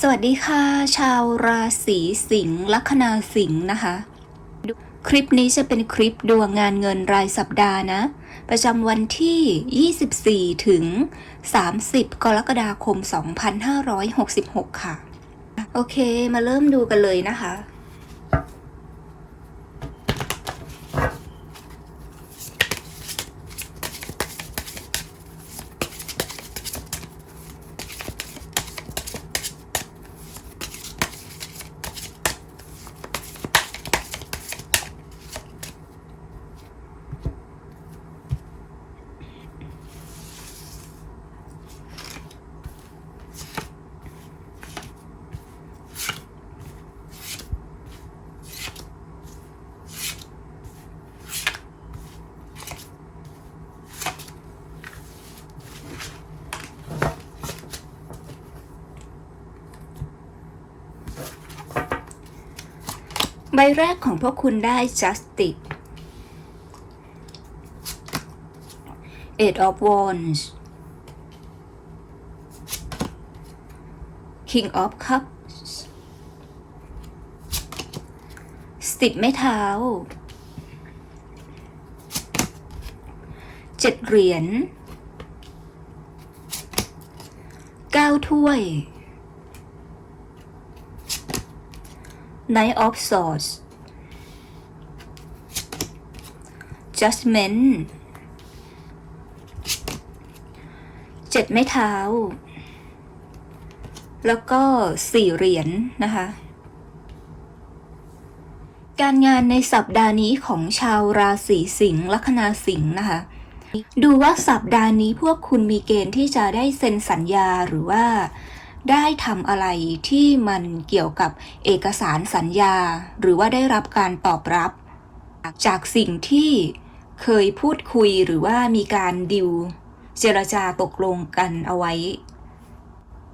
สวัสดีค่ะ ชาวราศีสิงห์ลัคนาสิงห์นะคะ คลิปนี้จะเป็นคลิปดวงงานเงินรายสัปดาห์นะ ประจำวันที่ 24 ถึง 30 กรกฎาคม 2566 ค่ะ โอเคมาเริ่มดูกันเลยนะคะ แรกของพวกคุณได้ justice eight of wands king of cups สิบไม้เท้าเจ็ดเหรียญเก้าถ้วย Knight of Swords Judgment เจ็ดไม้เท้า แล้วก็สี่เหรียญนนะคะ การงานในสัปดาห์นี้ของชาวราศีสิงห์ลัคนาสิงห์นะคะ ดูว่าสัปดาห์นี้พวกคุณมีเกณฑ์ที่จะได้เซ็นสัญญาหรือว่า ได้ทำอะไรที่มันเกี่ยวกับเอกสารสัญญา หรือว่าได้รับการตอบรับ จากสิ่งที่เคยพูดคุยหรือว่ามีการดิวเจรจาตกลงกันเอาไว้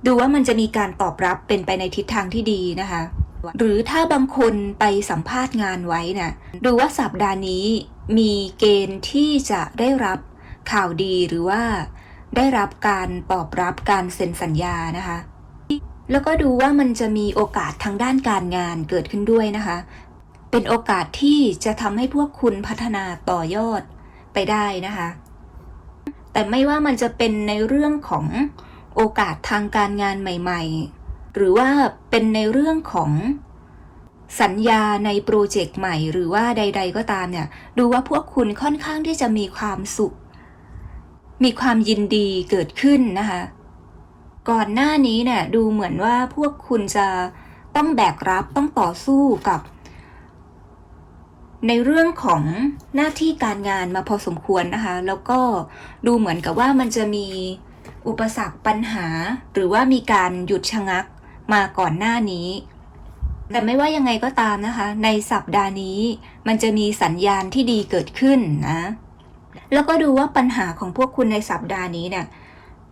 ดูว่ามันจะมีการตอบรับเป็นไปในทิศทางที่ดีนะคะ หรือถ้าบางคนไปสัมภาษณ์งานไว้นะ่ะดูว่าสัปดาห์นี้มีเกณฑ์ที่จะได้รับข่าวดีหรือว่าได้รับการตอบรับการเซ็นสัญญานะคะ แล้วก็ดูว่ามันจะมีโอกาสทางด้านการงานเกิดขึ้นด้วยนะคะ เป็นโอกาสที่จะทำให้พวกคุณพัฒนาต่อยอดไปได้นะคะ แต่ไม่ว่ามันจะเป็นในเรื่องของโอกาสทางการงานใหม่ ๆ หรือว่าเป็นในเรื่องของสัญญาในโปรเจกต์ใหม่ หรือว่าใด ๆ ก็ตามเนี่ย ดูว่าพวกคุณค่อนข้างที่จะมีความสุข มีความยินดีเกิดขึ้นนะคะ ก่อนหน้านี้เนี่ยดูเหมือนว่าพวกคุณจะต้องแบกรับต้องต่อสู้กับ ในเรื่องของหน้าที่การงานมาพอสมควรนะคะ แล้วก็ดูเหมือนกับว่ามันจะมีอุปสรรคปัญหา หรือว่ามีการหยุดชะงักมาก่อนหน้านี้ แต่ไม่ว่ายังไงก็ตามนะคะ ในสัปดาห์นี้มันจะมีสัญญาณที่ดีเกิดขึ้นนะ แล้วก็ดูว่าปัญหาของพวกคุณในสัปดาห์นี้เนี่ย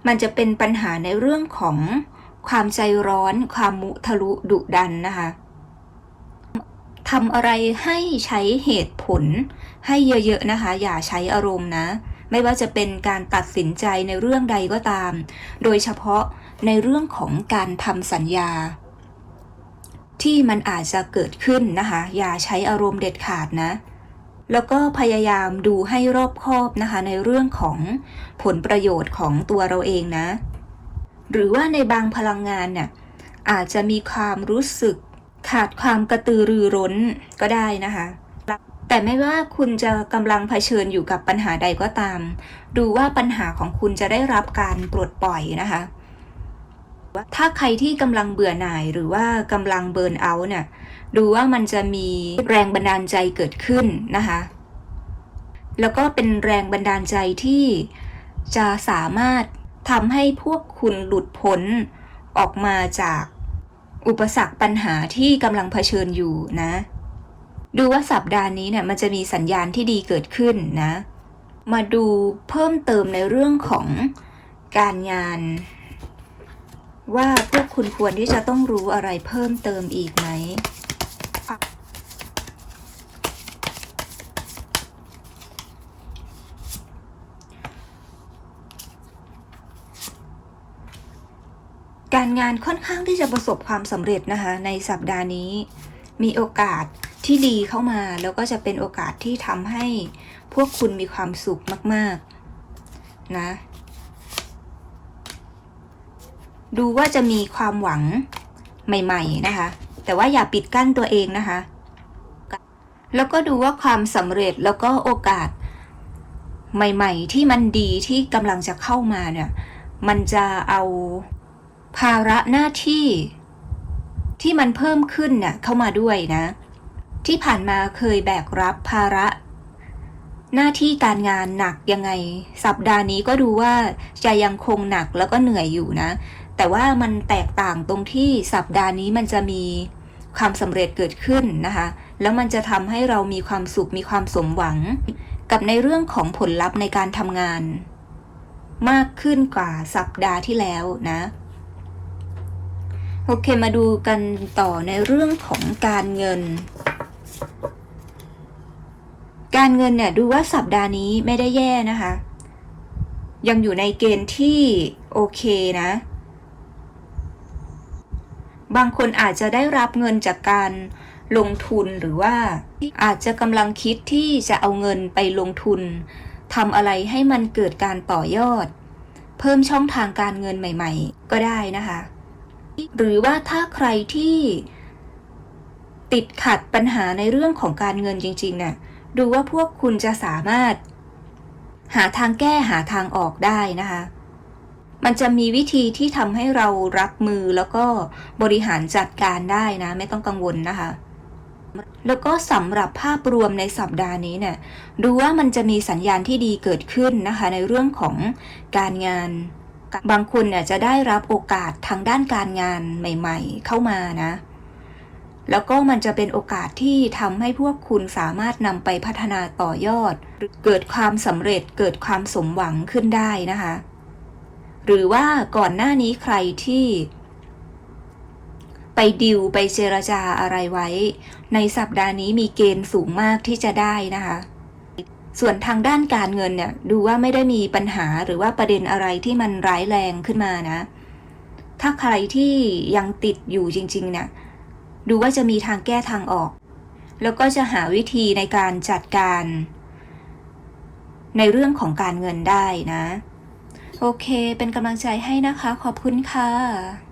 มันจะเป็นปัญหาในเรื่องของความใจร้อน ความมุทะลุดุดันนะคะทำอะไรให้ใช้เหตุผลให้เยอะๆนะคะ อย่าใช้อารมณ์นะ ไม่ว่าจะเป็นการตัดสินใจในเรื่องใดก็ตาม โดยเฉพาะในเรื่องของการทำสัญญา ที่มันอาจจะเกิดขึ้นนะคะ อย่าใช้อารมณ์เด็ดขาดนะ แล้วก็พยายามดูให้รอบคอบนะคะ ในเรื่องของผลประโยชน์ของตัวเราเองนะ หรือว่าในบางพลังงานเนี่ยอาจจะมีความรู้สึกขาดความกระตือรือร้นก็ได้นะคะ แต่ไม่ว่าคุณจะกำลังเผชิญอยู่กับปัญหาใดก็ตาม ดูว่าปัญหาของคุณจะได้รับการปลดปล่อยนะคะ ถ้าใครที่กำลังเบื่อหน่ายหรือว่ากำลังเบิร์นเอาท์เนี่ยดูว่ามันจะมีแรงบันดาลใจเกิดขึ้นนะคะ แล้วก็เป็นแรงบันดาลใจที่จะสามารถทำให้พวกคุณหลุดพ้นออกมาจากอุปสรรคปัญหาที่กำลังเผชิญอยู่นะ ดูว่าสัปดาห์นี้เนี่ยมันจะมีสัญญาณที่ดีเกิดขึ้นนะ มาดูเพิ่มเติมในเรื่องของการงาน ว่าพวกคุณควรที่จะต้องรู้อะไรเพิ่มเติมอีกไหม การงานค่อนข้างที่จะประสบความสำเร็จนะคะ ในสัปดาห์นี้ มีโอกาสที่ดีเข้ามา แล้วก็จะเป็นโอกาสที่ทำให้พวกคุณมีความสุขมาก ๆ นะ ดูว่าจะมีความหวังใหม่ๆนะคะ แต่ว่าอย่าปิดกั้นตัวเองนะคะ แล้วก็ดูว่าความสำเร็จแล้วก็โอกาสใหม่ ๆ ที่มันดีที่กำลังจะเข้ามาเนี่ย มันจะเอาภาระหน้าที่ที่มันเพิ่มขึ้นเนี่ยเข้ามาด้วยนะ ที่ผ่านมาเคยแบกรับภาระ หน้าที่การงานหนักยังไง สัปดาห์นี้ก็ดูว่าจะยังคงหนักแล้วก็เหนื่อยอยู่นะ แต่ว่ามันแตกต่างตรงที่สัปดาห์นี้มันจะมีความสำเร็จเกิดขึ้นนะคะ แล้วมันจะทำให้เรามีความสุขมีความสมหวัง กับในเรื่องของผลลัพธ์ในการทำงาน มากขึ้นกว่าสัปดาห์ที่แล้วนะ โอเคมาดูกันต่อในเรื่องของการเงิน การเงินเนี่ยดูว่าสัปดาห์นี้ไม่ได้แย่นะคะ ยังอยู่ในเกณฑ์ที่โอเคนะ บางคนอาจจะได้รับเงินจากการลงทุนหรือว่าอาจจะกำลังคิดที่จะเอาเงินไปลงทุนทำอะไรให้มันเกิดการต่อยอด เพิ่มช่องทางการเงินใหม่ ๆ ก็ได้นะคะ หรือว่าถ้าใครที่ติดขัดปัญหาในเรื่องของการเงินจริงๆเนี่ยดูว่าพวกคุณจะสามารถ หาทางแก้หาทางออกได้นะคะ มันจะมีวิธีที่ทำให้เรารับมือแล้วก็บริหารจัดการได้นะ ไม่ต้องกังวลนะคะ แล้วก็สำหรับภาพรวมในสัปดาห์นี้เนี่ยดูว่ามันจะมีสัญญาณที่ดีเกิดขึ้นนะคะ ในเรื่องของการงาน บางคนเนี่ยจะได้รับโอกาสทางด้านการงานใหม่ ๆ เข้ามานะแล้วก็มันจะเป็นโอกาสที่ทำให้พวกคุณสามารถนำไปพัฒนาต่อยอด เกิดความสำเร็จเกิดความสมหวังขึ้นได้นะคะ หรือว่าก่อนหน้านี้ใครที่ไปดิวไปเจรจาอะไรไว้ ในสัปดาห์นี้มีเกณฑ์สูงมากที่จะได้นะคะ ส่วนทางด้านการเงินเนี่ยดูว่าไม่ได้มีปัญหาหรือว่าประเด็นอะไรที่มันร้ายแรงขึ้นมานะ ถ้าใครที่ยังติดอยู่จริงๆเนี่ยดูว่าจะมีทางแก้ทางออก แล้วก็จะหาวิธีในการจัดการ ในเรื่องของการเงินได้นะ โอเค เป็นกำลังใจให้นะคะ ขอบคุณค่ะ